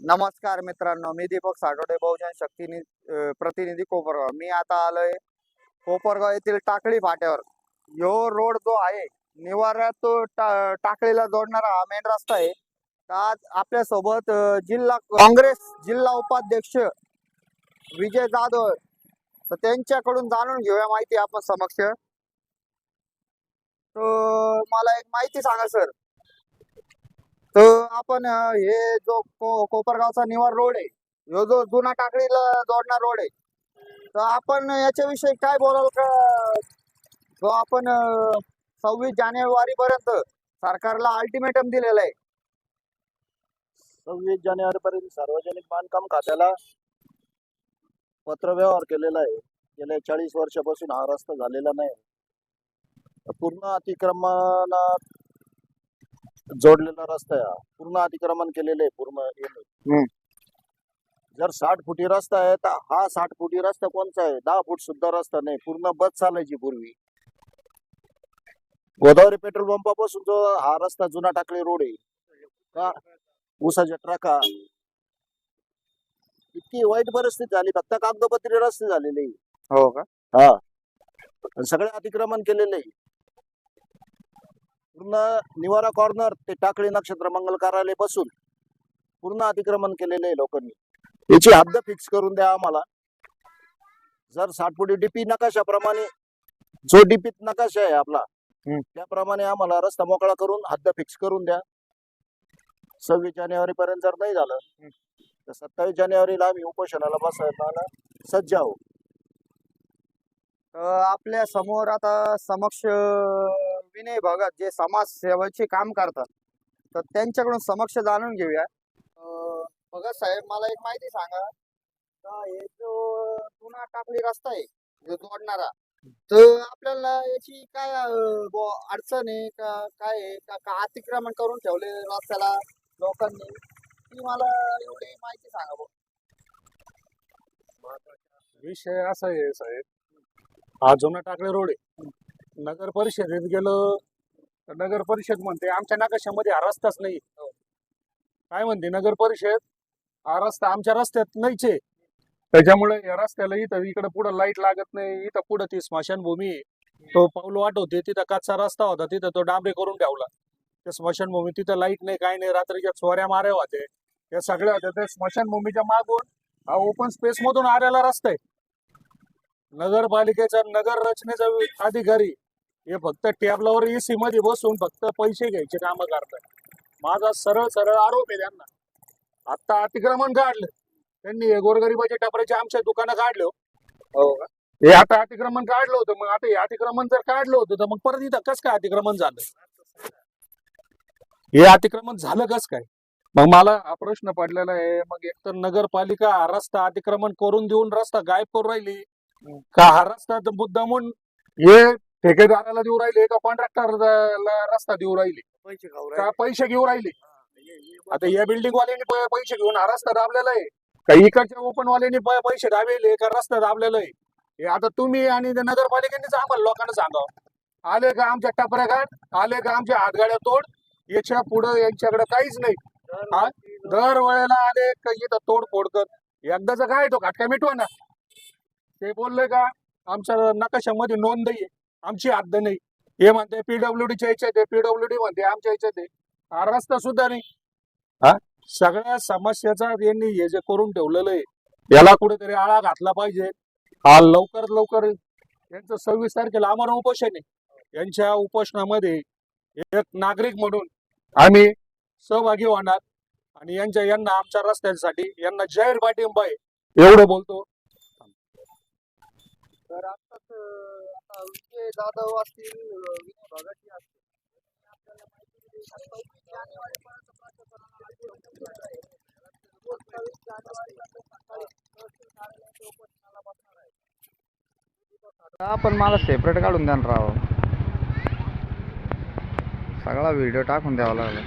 नमस्कार मित्रांनो मी दीपक साठवडे बहुजन शक्ती प्रतिनिधी कोपरगाव. मी आता आलोय कोपरगाव येथील टाकळी फाट्यावर. यो रोड जो आहे निवारा तो टाकळीला जोडणारा हा मेन रस्ता आहे. आज आपल्यासोबत जिल्हा काँग्रेस जिल्हा उपाध्यक्ष विजय जाधव तर त्यांच्याकडून जाणून घेऊया माहिती आपण समक्ष. तर मला एक माहिती सांगा सर. तर आपण अं, हे जो को- कोपरगावचा निवार रोड आहे ह्यो जो जुना टाकडीला जोडणार रोड आहे तर आपण याच्याविषयी काय बोलाल का? जो आपण सव्वीस जानेवारी पर्यंत सरकारला अल्टिमेटम दिलेला आहे. सव्वीस जानेवारी पर्यंत सार्वजनिक बांधकाम खात्याला पत्रव्यवहार केलेला आहे. गेल्या चाळीस वर्षापासून हा रस्ता झालेला नाही. पूर्ण अतिक्रमणात जोडलेला रस्ता आहे हा. पूर्ण अतिक्रमण केलेलं आहे पूर्ण. जर साठ फुटी रस्ता आहे तर हा साठ फुटी रस्ता कोणचा आहे दहा फूट सुद्धा रस्ता नाही पूर्ण बस चालायची पूर्वी गोदावरी पेट्रोल पंपापासून जो हा रस्ता जुना टाकले रोड आहे का ऊसाच्या ट्रका इतकी वाईट परिस्थिती झाली फक्त कागदोपत्री रस्ते झालेले आहे. हो का आणि सगळे अतिक्रमण केलेले आहे. पूर्ण निवारा कॉर्नर ते टाकळी नक्षत्र मंगल कार्यालय बसून पूर्ण अतिक्रमण केलेले आहे लोकांनी. याची हद्द फिक्स करून द्या आम्हाला. जर साठपुडी डीपी नकाशाप्रमाणे जो डीपीत नकाशा आहे आपला. त्याप्रमाणे आम्हाला रस्ता मोकळा करून हद्द फिक्स करून द्या. सव्वीस जानेवारी पर्यंत जर नाही झालं तर सत्तावीस जानेवारीला आम्ही उपोषणाला बसायला सज्ज आहोत. आपल्यासमोर आता समक्ष विनय भगत जे समाजसेवेचे काम करतात तर त्यांच्याकडून समक्ष जाणून घेऊया. भगत साहेब मला एक माहिती सांगा. हे जो जुना टाकली रस्ता आहे जो जोडणारा तर आपल्याला याची काय अडचण आहे का काय आहे? का का अतिक्रमण करून ठेवले रस्त्याला लोकांनी? ती मला एवढी माहिती सांगा बघ विषय असा आहे साहेब. हा जुना टाकले रोड आहे. नगर परिषदेत गेलो तर नगर परिषद म्हणते आमच्या नकाशामध्ये हा रस्ताच नाही. काय म्हणते नगर परिषद? हा रस्ता आमच्या रस्त्यात नाहीच. आहे त्याच्यामुळे या रस्त्याला इथं इकडं पुढं लाइट लागत नाही इथं पुढं ती स्मशानभूमी आहे. तो पाऊल वाटवते तिथं कच्चा रस्ता होता तिथं तो डांबरे करून ठेवला. त्या स्मशानभूमी तिथं लाइट नाही काय नाही रात्रीच्या चोऱ्या माऱ्या होते या सगळ्या होत्या त्या स्मशानभूमीच्या मागून हा ओपन स्पेस मधून आलेला रस्ता आहे. नगरपालिकेचा नगर रचनेचा अधिकारी हे फक्त टॅबलावर एसी मध्ये बसून फक्त पैसे घ्यायचे काम करतात माझा सरळ सरळ आरोप आहे त्यांना. आता अतिक्रमण काढलं त्यांनी हे गोरगरिबाच्या टपऱ्याचे आमच्या दुकानं काढलं. हो का? हे आता अतिक्रमण काढलं होतं. मग आता हे अतिक्रमण जर काढलं होतं तर मग परत इथं कस काय अतिक्रमण झालं? हे अतिक्रमण झालं कस काय? मग मला हा प्रश्न पडलेला आहे. मग एकतर नगरपालिका हा रस्ता अतिक्रमण करून देऊन रस्ता गायब करून राहिली. का हा रस्ता तर मुद्दामून हे ठेकेदाराला देऊ राहिले का कॉन्ट्रॅक्टरला रस्ता देऊ राहिले? का पैसे घेऊ राहिले? आता या बिल्डिंग वाल्यांनी पैसे घेऊन हा रस्ता दाबलेला आहे. का इकडच्या ओपन वाल्यांनी प- पैसे दाबलेले का रस्ता दाबलेला आहे? हे आता तुम्ही आणि त्या नगरपालिकेनेच आम्हाला लोकांना सांगावं. आले का आमच्या टपऱ्या काढ आले का आमच्या हातगाड्या तोड? याच्या पुढं यांच्याकडे काहीच नाही. हा? दर वेळेला आले का इथं तोडफोड कर? एकदाचा काय तो खटका मिटवा ना. ते बोलले का आमच्या नकाशामध्ये नोंद आहे. आमची हद्द नाही. हे म्हणते पीडब्ल्यूडीच्या याच्यात आहे पीडब्ल्यूडी म्हणते आमच्या याच्यात आहे. हा रस्ता सुद्धा नाही. हा? सगळ्या समस्याचा यांनी हे जे करून ठेवलेलं आहे याला कुठेतरी आळा घातला पाहिजे. हा लवकरात लवकर यांचं सव्वीस तारखेला आमरण उपोषण आहे. यांच्या उपोषणामध्ये एक नागरिक म्हणून आम्ही सहभागी होणार. आणि यांच्या यांना आमच्या रस्त्यांसाठी यांना जाहीर पाठिंबा आहे. एवढं बोलतो. तर आताच विजय जाधव असतील विनोद विनय भगतजी असतील. आपल्याला माहिती दिली जानेवारीपर्यंत सकाळी तहसील कार्यालयाच्या उपोषणाला बसणार आहे. आपण मला सेपरेट काढून द्या ना राव. सगळा व्हिडिओ टाकून द्यावा लागला.